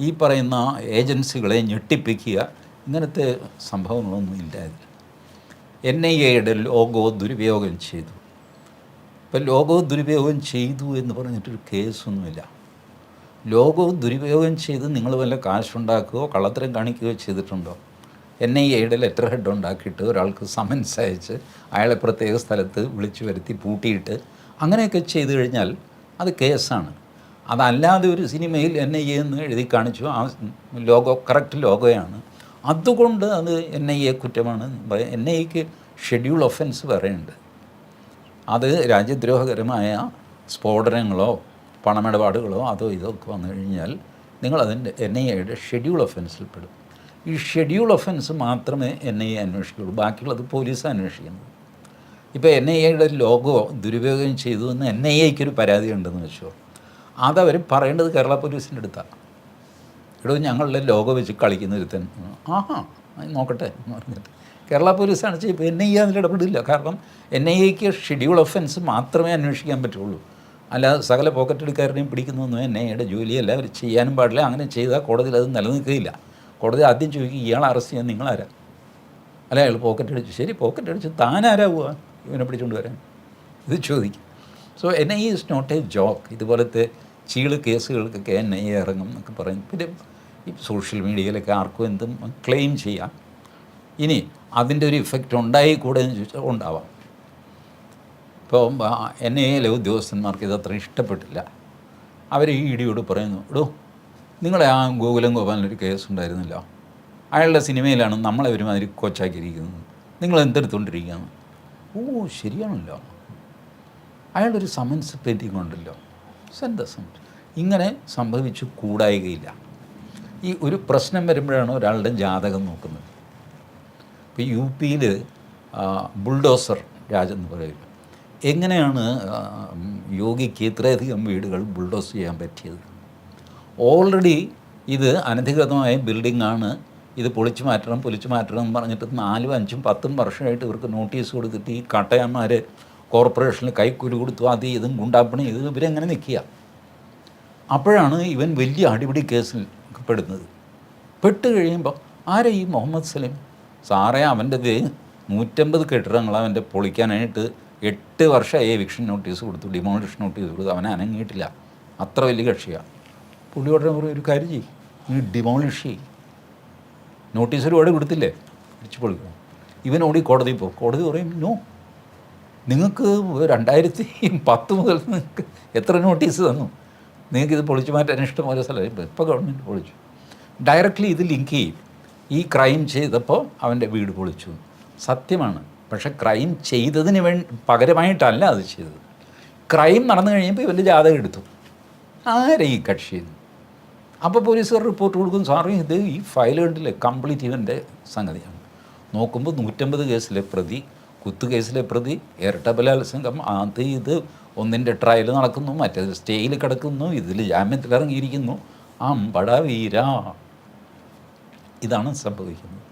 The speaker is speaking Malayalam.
ഈ പറയുന്ന ഏജൻസികളെ ഞെട്ടിപ്പിക്കുക ഇങ്ങനത്തെ സംഭവങ്ങളൊന്നും ഇല്ല ഇതിൽ എൻ ഐ എയുടെ ലോഗോ ദുരുപയോഗം ചെയ്തു. ഇപ്പം ലോഗോ ദുരുപയോഗം ചെയ്തു എന്ന് പറഞ്ഞിട്ടൊരു കേസൊന്നുമില്ല. ലോഗോ ദുരുപയോഗം ചെയ്ത് നിങ്ങൾ വല്ല കാശുണ്ടാക്കുകയോ കള്ളത്തരം കാണിക്കുകയോ ചെയ്തിട്ടുണ്ടോ? എൻ ഐ എയുടെ ലെറ്റർ ഹെഡ് ഉണ്ടാക്കിയിട്ട് ഒരാൾക്ക് സമൻസ് അയച്ച് അയാളെ പ്രത്യേക സ്ഥലത്ത് വിളിച്ചു വരുത്തി പൂട്ടിയിട്ട് അങ്ങനെയൊക്കെ ചെയ്തു കഴിഞ്ഞാൽ അത് കേസാണ്. അതല്ലാതെ ഒരു സിനിമയിൽ എൻ ഐ എ എന്ന് എഴുതി കാണിച്ചു. ആ ലോഗോ കറക്റ്റ് ലോഗോയാണ്. അതുകൊണ്ട് അത് എൻ ഐ എ കുറ്റമാണ്. എൻ ഐ എക്ക് ഷെഡ്യൂൾ ഒഫൻസ് പറയുന്നുണ്ട് അത് രാജ്യദ്രോഹകരമായ സ്ഫോടനങ്ങളോ പണമിടപാടുകളോ അതോ ഇതോ ഒക്കെ വന്നു കഴിഞ്ഞാൽ നിങ്ങളതിന്റെ എൻ ഐ എയുടെ ഷെഡ്യൂൾ ഒഫൻസിൽ പെടും. ഈ ഷെഡ്യൂൾ ഒഫൻസ് മാത്രമേ എൻ ഐ എ അന്വേഷിക്കുള്ളൂ ബാക്കിയുള്ളത് പോലീസ് അന്വേഷിക്കുന്നത്. ഇപ്പോൾ എൻ ഐ എയുടെ ലോഗോ ദുരുപയോഗം ചെയ്തു എന്ന് എൻ ഐ എക്കൊരു പരാതി ഉണ്ടെന്ന് വെച്ചോ. അതവർ പറയേണ്ടത് കേരള പോലീസിന്റെ അടുത്താണ് ഇവിടെ ഞങ്ങളുടെ ലോഗോ വെച്ച് കളിക്കുന്ന ഒരുത്തൻ. ആഹാ നോക്കട്ടെ എന്ന് പറഞ്ഞിട്ട്. കേരള പോലീസാണ് ചെയ്യുമ്പോൾ എൻ ഐ എ അതിൽ ഇടപെടില്ല. കാരണം എൻ ഐ എക്ക് ഷെഡ്യൂൾ ഒഫൻസ് മാത്രമേ അന്വേഷിക്കാൻ പറ്റുള്ളൂ. അല്ലാതെ സകല പോക്കറ്റെടുക്കാരനെയും പിടിക്കുന്നൊന്നും എൻ ഐ എയുടെ ജോലിയല്ല. അവർ ചെയ്യാനും പാടില്ല. അങ്ങനെ ചെയ്താൽ കോടതിയിൽ അത് നിലനിൽക്കുകയില്ല. കോടതി ആദ്യം ചോദിക്കും ഇയാൾ അറസ്റ്റ് ചെയ്യാൻ നിങ്ങളാരാ? അല്ല അയാൾ പോക്കറ്റ് അടിച്ചു ശരി പോക്കറ്റ് അടിച്ച് താനാരാവുക ഇവനെ പിടിച്ചുകൊണ്ട് വരാൻ. ഇത് ചോദിക്കും. So N I is not a joke ഇതുപോലത്തെ ചീൾ കേസുകൾക്കൊക്കെ എൻ ഐ എ ഇറങ്ങും എന്നൊക്കെ പറയും. പിന്നെ ഈ സോഷ്യൽ മീഡിയയിലൊക്കെ ആർക്കും എന്തും ക്ലെയിം ചെയ്യാം. ഇനി അതിന്റെ ഒരു ഇഫക്റ്റ് ഉണ്ടായിക്കൂടെ എന്ന് ചോദിച്ചാൽ ഉണ്ടാവാം. ഇപ്പോൾ എൻ ഐ എയിലെ ഉദ്യോഗസ്ഥന്മാർക്ക് ഇത് അത്ര ഇഷ്ടപ്പെട്ടില്ല. അവർ ഈ ഇടിയോട് പറയുന്നു എടോ നിങ്ങളെ ആ ഗോകുലം ഗോപാലിനൊരു കേസ് ഉണ്ടായിരുന്നില്ല. അയാളുടെ സിനിമയിലാണ് നമ്മളെ ഒരുമാതിരി കൊച്ചാക്കിയിരിക്കുന്നത്. നിങ്ങൾ എന്തെടുത്തുകൊണ്ടിരിക്കുകയാണ് ഓ ശരിയാണല്ലോ. അയാളൊരു സമൻസ് പെൻഡിങ് ഉണ്ടല്ലോ. സെൻഡ് ഇങ്ങനെ സംഭവിച്ചു കൂടായികയില്ല. ഈ ഒരു പ്രശ്നം വരുമ്പോഴാണ് ഒരാളുടെ ജാതകം നോക്കുന്നത്. ഇപ്പോൾ യു പിയിൽ ബുൾഡോസർ രാജെന്ന് പറയുക എങ്ങനെയാണ് യോഗിക്ക് ഇത്രയധികം വീടുകൾ ബുൾഡോസ് ചെയ്യാൻ പറ്റിയത്? ഓൾറെഡി ഇത് അനധികൃതമായ ബിൽഡിംഗ് ആണ് ഇത് പൊളിച്ചു മാറ്റണം പൊളിച്ചു മാറ്റണം എന്ന് പറഞ്ഞിട്ട് നാലും അഞ്ചും പത്തും വർഷമായിട്ട് ഇവർക്ക് നോട്ടീസ് കൊടുത്തിട്ട് ഈ കട്ടയന്മാർ കോർപ്പറേഷനിൽ കൈക്കൂലി കൊടുത്തു അത് ഇതും ഗുണ്ടാപ്പണി ഇത് ഇവരെങ്ങനെ നിൽക്കുക? അപ്പോഴാണ് ഇവൻ വലിയ അടിപിടി കേസിൽ പെടുന്നത്. പെട്ട് കഴിയുമ്പോൾ ആരാ ഈ മുഹമ്മദ് സലീം? സാറേ അവന്റെ ദേ നൂറ്റമ്പത് കെട്ടിടങ്ങൾ അവന്റെ പൊളിക്കാനായിട്ട് എട്ട് വർഷം എവിക്ഷൻ നോട്ടീസ് കൊടുത്തു ഡിമോളിഷൻ നോട്ടീസ് കൊടുത്തു. അവനെ അനങ്ങിയിട്ടില്ല. അത്ര വലിയ കക്ഷിയാണ് പുള്ളിയോടെ പറയും ഒരു കാര്യം ചെയ്യും നീ ഡിമോളിഷ് ചെയ്യും. നോട്ടീസ് ഒരുപാട് കൊടുത്തില്ലേ? പിടിച്ചു പൊളിക്കണം. ഇവൻ ഓടി കോടതി പോകും. കോടതി പറയും നോ നിങ്ങൾക്ക് രണ്ടായിരത്തി പത്ത് മുതൽ നിങ്ങൾക്ക് എത്ര നോട്ടീസ് തന്നു? നിങ്ങൾക്ക് ഇത് പൊളിച്ചു മാറ്റാൻ ഇഷ്ടംപോലെ സ്ഥലം. ഇപ്പോൾ ഗവൺമെന്റ് പൊളിച്ചു. ഡയറക്റ്റ്ലി ഇത് ലിങ്ക് ചെയ്യും. ഈ ക്രൈം ചെയ്തപ്പോൾ അവന്റെ വീട് പൊളിച്ചു. സത്യമാണ്. പക്ഷെ ക്രൈം ചെയ്തതിന് വേ പകരമായിട്ടല്ല അത് ചെയ്തത്. ക്രൈം നടന്നു കഴിയുമ്പോൾ ഇവന്റെ ജാതകം എടുത്തു. ആരെ ഈ കക്ഷി അപ്പോൾ പോലീസുകാർ റിപ്പോർട്ട് കൊടുക്കും സാറും ഇത് ഈ ഫയൽ കണ്ടില്ലേ? കംപ്ലീറ്റ് ഇവന്റെ സംഗതിയാണ്. നോക്കുമ്പോൾ നൂറ്റമ്പത് കേസിലെ പ്രതി കുത്തു കേസിലെ പ്രതി ഇരട്ട ബലാത്സംഗം അത് ഇത് ഒന്നിന്റെ ട്രയൽ നടക്കുന്നു മറ്റേത് സ്റ്റേയിൽ കിടക്കുന്നു ഇതിൽ ജാമ്യത്തിൽ ഇറങ്ങിയിരിക്കുന്നു അമ്പട വീര ഇതാണ് സംഭവിക്കുന്നത്.